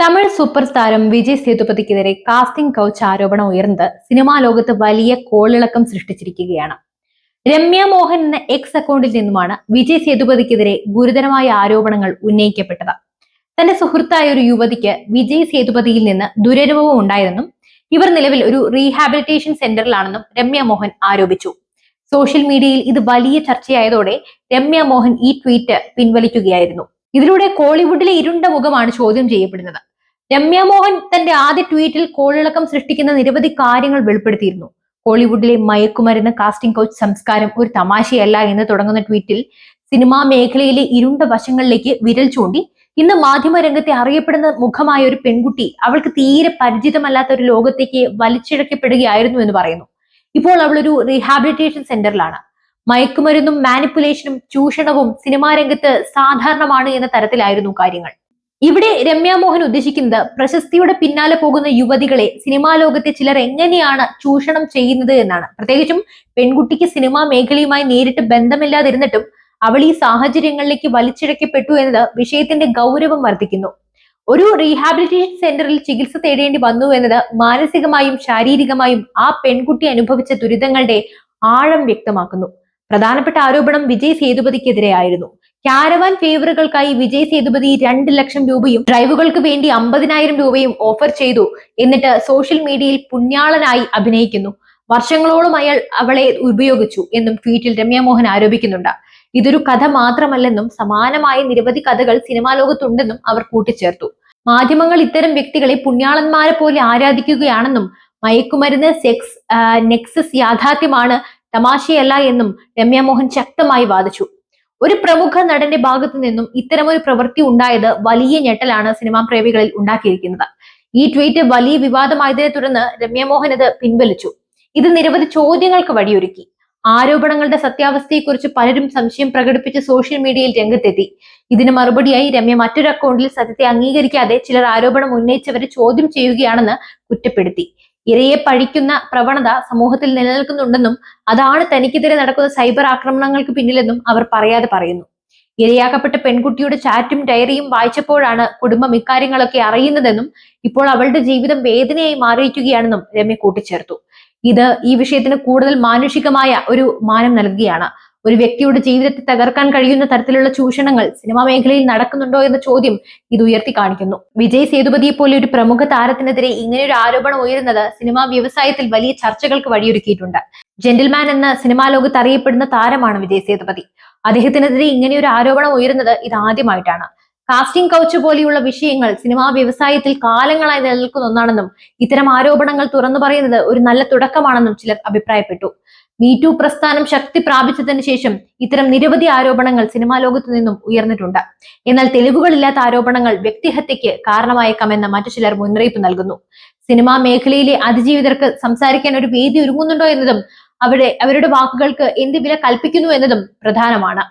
Tamil super താരം Vijay സേതുപതിക്കെതിരെ casting couch ആരോപണം ഉയർന്നത് സിനിമാ ലോകത്ത് വലിയ കോളിളക്കം സൃഷ്ടിച്ചിരിക്കുകയാണ്. രമ്യ മോഹൻ എന്ന എക്സ് അക്കൗണ്ടിൽ നിന്നുമാണ് വിജയ് സേതുപതിക്കെതിരെ ഗുരുതരമായ ആരോപണങ്ങൾ ഉന്നയിക്കപ്പെട്ടത്. തന്റെ സുഹൃത്തായ ഒരു യുവതിക്ക് വിജയ് സേതുപതിയിൽ നിന്ന് ദുരനുഭവം ഉണ്ടായതെന്നും ഇവർ നിലവിൽ ഒരു റീഹാബിലിറ്റേഷൻ സെന്ററിലാണെന്നും രമ്യ മോഹൻ ആരോപിച്ചു. സോഷ്യൽ മീഡിയയിൽ ഇത് വലിയ ചർച്ചയായതോടെ രമ്യ മോഹൻ ഈ ട്വീറ്റ് പിൻവലിക്കുകയായിരുന്നു. ഇതിലൂടെ കോളിവുഡിലെ ഇരുണ്ട മുഖമാണ് ചോദ്യം ചെയ്യപ്പെടുന്നത്. രമ്യ മോഹൻ തന്റെ ആദ്യ ട്വീറ്റിൽ കോളിളക്കം സൃഷ്ടിക്കുന്ന നിരവധി കാര്യങ്ങൾ വെളിപ്പെടുത്തിയിരുന്നു. കോളിവുഡിലെ മയക്കുമരുന്ന് കാസ്റ്റിംഗ് കോച്ച് സംസ്കാരം ഒരു തമാശയല്ല എന്ന് തുടങ്ങുന്ന ട്വീറ്റിൽ സിനിമാ മേഖലയിലെ ഇരുണ്ട വശങ്ങളിലേക്ക് വിരൽ ചൂണ്ടി ഇന്ന് മാധ്യമരംഗത്തെ അറിയപ്പെടുന്ന മുഖമായ ഒരു പെൺകുട്ടി അവൾക്ക് തീരെ പരിചിതമല്ലാത്ത ഒരു ലോകത്തേക്ക് വലിച്ചിഴക്കപ്പെടുകയായിരുന്നു എന്ന് പറയുന്നു. ഇപ്പോൾ അവൾ ഒരു റീഹാബിലിറ്റേഷൻ സെന്ററിലാണ് മയക്കുമരുന്നും മാനിപ്പുലേഷനും ചൂഷണവും സിനിമാ രംഗത്ത് സാധാരണമാണ് എന്ന തരത്തിലായിരുന്നു കാര്യങ്ങൾ. ഇവിടെ രമ്യ മോഹൻ ഉദ്ദേശിക്കുന്നത് പ്രശസ്തിയുടെ പിന്നാലെ പോകുന്ന യുവതികളെ സിനിമാ ലോകത്തെ ചിലർ എങ്ങനെയാണ് ചൂഷണം ചെയ്യുന്നത് എന്നാണ്. പ്രത്യേകിച്ചും പെൺകുട്ടിക്ക് സിനിമാ മേഖലയുമായി നേരിട്ട് ബന്ധമില്ലാതിരുന്നിട്ടും അവൾ ഈ സാഹചര്യങ്ങളിലേക്ക് വലിച്ചിഴക്കപ്പെട്ടു എന്നത് വിഷയത്തിന്റെ ഗൗരവം വർദ്ധിക്കുന്നു. ഒരു റീഹാബിലിറ്റേഷൻ സെന്ററിൽ ചികിത്സ തേടേണ്ടി വന്നു എന്നത് മാനസികമായും ശാരീരികമായും ആ പെൺകുട്ടി അനുഭവിച്ച ദുരിതങ്ങളുടെ ആഴം വ്യക്തമാക്കുന്നു. പ്രധാനപ്പെട്ട ആരോപണം വിജയ് സേതുപതിക്കെതിരെയായിരുന്നു. കാരവാൻ ഫേവറുകൾക്കായി വിജയ് സേതുപതി രണ്ട് ലക്ഷം രൂപയും ഡ്രൈവുകൾക്ക് വേണ്ടി അമ്പതിനായിരം രൂപയും ഓഫർ ചെയ്തു. എന്നിട്ട് സോഷ്യൽ മീഡിയയിൽ പുണ്യാളനായി അഭിനയിക്കുന്നു. വർഷങ്ങളോളം അയാൾ അവളെ ഉപയോഗിച്ചു എന്നും ട്വീറ്റിൽ രമ്യ മോഹൻ ആരോപിക്കുന്നുണ്ട്. ഇതൊരു കഥ മാത്രമല്ലെന്നും സമാനമായ നിരവധി കഥകൾ സിനിമാ ലോകത്തുണ്ടെന്നും അവർ കൂട്ടിച്ചേർത്തു. മാധ്യമങ്ങൾ ഇത്തരം വ്യക്തികളെ പുണ്യാളന്മാരെ പോലെ ആരാധിക്കുകയാണെന്നും മയക്കുമരുന്ന് സെക്സ് നെക്സസ് യാഥാർത്ഥ്യമാണ് തമാശയല്ല എന്നും രമ്യ മോഹൻ ശക്തമായി വാദിച്ചു. ഒരു പ്രമുഖ നടന്റെ ഭാഗത്തു നിന്നും ഇത്തരമൊരു പ്രവൃത്തി ഉണ്ടായത് വലിയ ഞെട്ടലാണ് സിനിമാ പ്രേമികളിൽ ഉണ്ടാക്കിയിരിക്കുന്നത്. ഈ ട്വീറ്റ് വലിയ വിവാദമായതിനെ തുടർന്ന് രമ്യ മോഹൻ ഇത് പിൻവലിച്ചു. ഇത് നിരവധി ചോദ്യങ്ങൾക്ക് വഴിയൊരുക്കി. ആരോപണങ്ങളുടെ സത്യാവസ്ഥയെക്കുറിച്ച് പലരും സംശയം പ്രകടിപ്പിച്ച് സോഷ്യൽ മീഡിയയിൽ രംഗത്തെത്തി. ഇതിന് മറുപടിയായി രമ്യ മറ്റൊരു അക്കൗണ്ടിൽ സത്യത്തെ അംഗീകരിക്കാതെ ചിലർ ആരോപണം ഉന്നയിച്ചവരെ ചോദ്യം ചെയ്യുകയാണെന്ന് കുറ്റപ്പെടുത്തി. ഇരയെ പഴിക്കുന്ന പ്രവണത സമൂഹത്തിൽ നിലനിൽക്കുന്നുണ്ടെന്നും അതാണ് തനിക്കെതിരെ നടക്കുന്ന സൈബർ ആക്രമണങ്ങൾക്ക് പിന്നിലെന്നും അവർ പറയാതെ പറയുന്നു. ഇരയാക്കപ്പെട്ട പെൺകുട്ടിയുടെ ചാറ്റും ഡയറിയും വായിച്ചപ്പോഴാണ് കുടുംബം ഇക്കാര്യങ്ങളൊക്കെ അറിയുന്നതെന്നും ഇപ്പോൾ അവളുടെ ജീവിതം വേദനയായി മാറിയിരിക്കുകയാണെന്നും രമ്യ കൂട്ടിച്ചേർത്തു. ഇത് ഈ വിഷയത്തിന് കൂടുതൽ മാനുഷികമായ ഒരു മാനം നൽകുകയാണ്. ഒരു വ്യക്തിയുടെ ജീവിതത്തെ തകർക്കാൻ കഴിയുന്ന തരത്തിലുള്ള ചൂഷണങ്ങൾ സിനിമാ മേഖലയിൽ നടക്കുന്നുണ്ടോ എന്ന ചോദ്യം ഇത് ഉയർത്തി കാണിക്കുന്നു. വിജയ് സേതുപതിയെ പോലെ ഒരു പ്രമുഖ താരത്തിനെതിരെ ഇങ്ങനെ ഒരു ആരോപണം ഉയരുന്നത് സിനിമാ വ്യവസായത്തിൽ വലിയ ചർച്ചകൾക്ക് വഴിയൊരുക്കിയിട്ടുണ്ട്. ജെന്റിൽമാൻ എന്ന സിനിമാ ലോകത്ത് അറിയപ്പെടുന്ന താരമാണ് വിജയ് സേതുപതി. അദ്ദേഹത്തിനെതിരെ ഇങ്ങനെ ഒരു ആരോപണം ഉയരുന്നത് ഇത് ആദ്യമായിട്ടാണ്. കാസ്റ്റിംഗ് കൗച്ച് പോലെയുള്ള വിഷയങ്ങൾ സിനിമാ വ്യവസായത്തിൽ കാലങ്ങളായി നിലനിൽക്കുന്ന ഒന്നാണെന്നും ഇത്തരം ആരോപണങ്ങൾ തുറന്നു പറയുന്നത് ഒരു നല്ല തുടക്കമാണെന്നും ചിലർ അഭിപ്രായപ്പെട്ടു. മീറ്റു പ്രസ്ഥാനം ശക്തി പ്രാപിച്ചതിന് ശേഷം ഇത്തരം നിരവധി ആരോപണങ്ങൾ സിനിമാ ലോകത്തു നിന്നും ഉയർന്നിട്ടുണ്ട്. എന്നാൽ തെളിവുകളില്ലാത്ത ആരോപണങ്ങൾ വ്യക്തിഹത്യക്ക് കാരണമായേക്കാമെന്ന് മറ്റു ചിലർ മുന്നറിയിപ്പ് നൽകുന്നു. സിനിമാ മേഖലയിലെ അതിജീവിതർക്ക് സംസാരിക്കാൻ ഒരു വേദി ഒരുങ്ങുന്നുണ്ടോ എന്നതും അവിടെ അവരുടെ വാക്കുകൾക്ക് എന്ത് വില കൽപ്പിക്കുന്നു എന്നതും പ്രധാനമാണ്.